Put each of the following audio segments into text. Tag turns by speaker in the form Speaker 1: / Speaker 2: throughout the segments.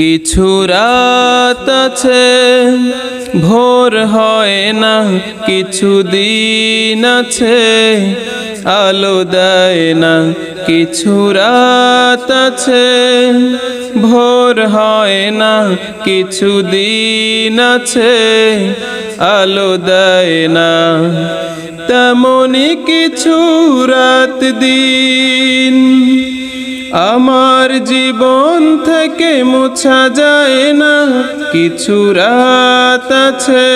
Speaker 1: কিছু রাত আছে, ভোর হয় না, কিছু দিন আছে, আলো দেয় না, কিছু রাত আছে, ভোর হয় না, কিছু দিন আছে, আলো দেয় না। তেমনি কিছু রাত দিন আমার জীবন থেকে মোছা যায় না, কিছু রাত আছে,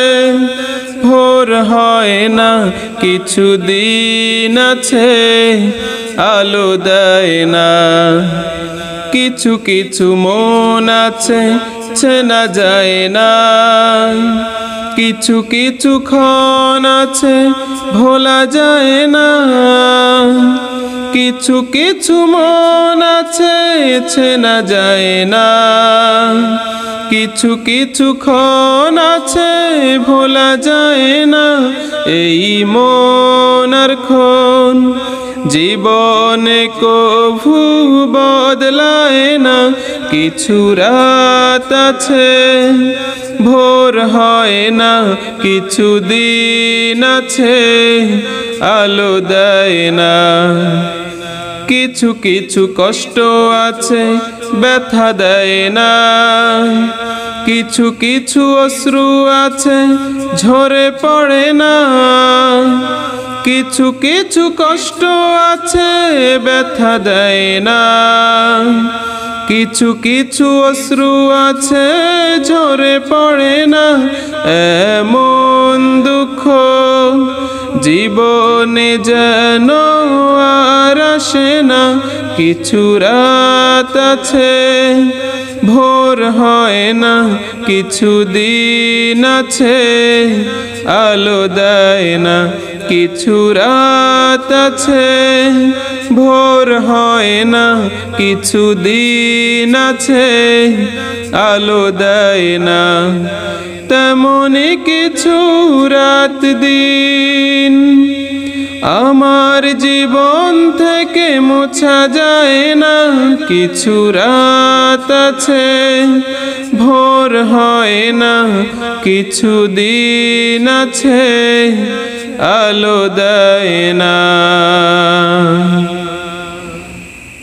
Speaker 1: ভোর হয় না, কিছু দিন আছে, আলো দেয় না। কিছু কিছু মন আছে, চেনা যায় না। কিছু কিছু ক্ষণ আছে, ভোলা যায় না। কিছু কিছু মন আছে চেনা যায় না। কিছু কিছু ক্ষণ আছে, ভোলা যায় না। এই মনার ক্ষণ জীবনে কভু বদলায় না। কিছু রাত আছে, ভোর হয় না। কিছু দিন আছে, আলো দেয় না। কিছু কিছু কষ্ট আছে, ব্যথা দেয় না। কিছু কিছু অশ্রু আছে, ঝরে পড়ে না। কিছু কিছু কষ্ট আছে, ব্যথা দেয় না। কিছু কিছু অশ্রু আছে, ঝরে পড়ে না। এমন জীবনে যেন আর আসে না, কিছু রাত আছে, ভোর হয় না, কিছু দিন আছে, আলো দেয় না, কিছু রাত আছে, ভোর হয় না, কিছু দিন আছে, আলো দেয় না, তেমনি কিছু রাত দিন আমার জীবন থেকে মোছা যায় না, কিছু রাত আছে, ভোর হয় না, কিছু দিন আছে, আলো দেয় না।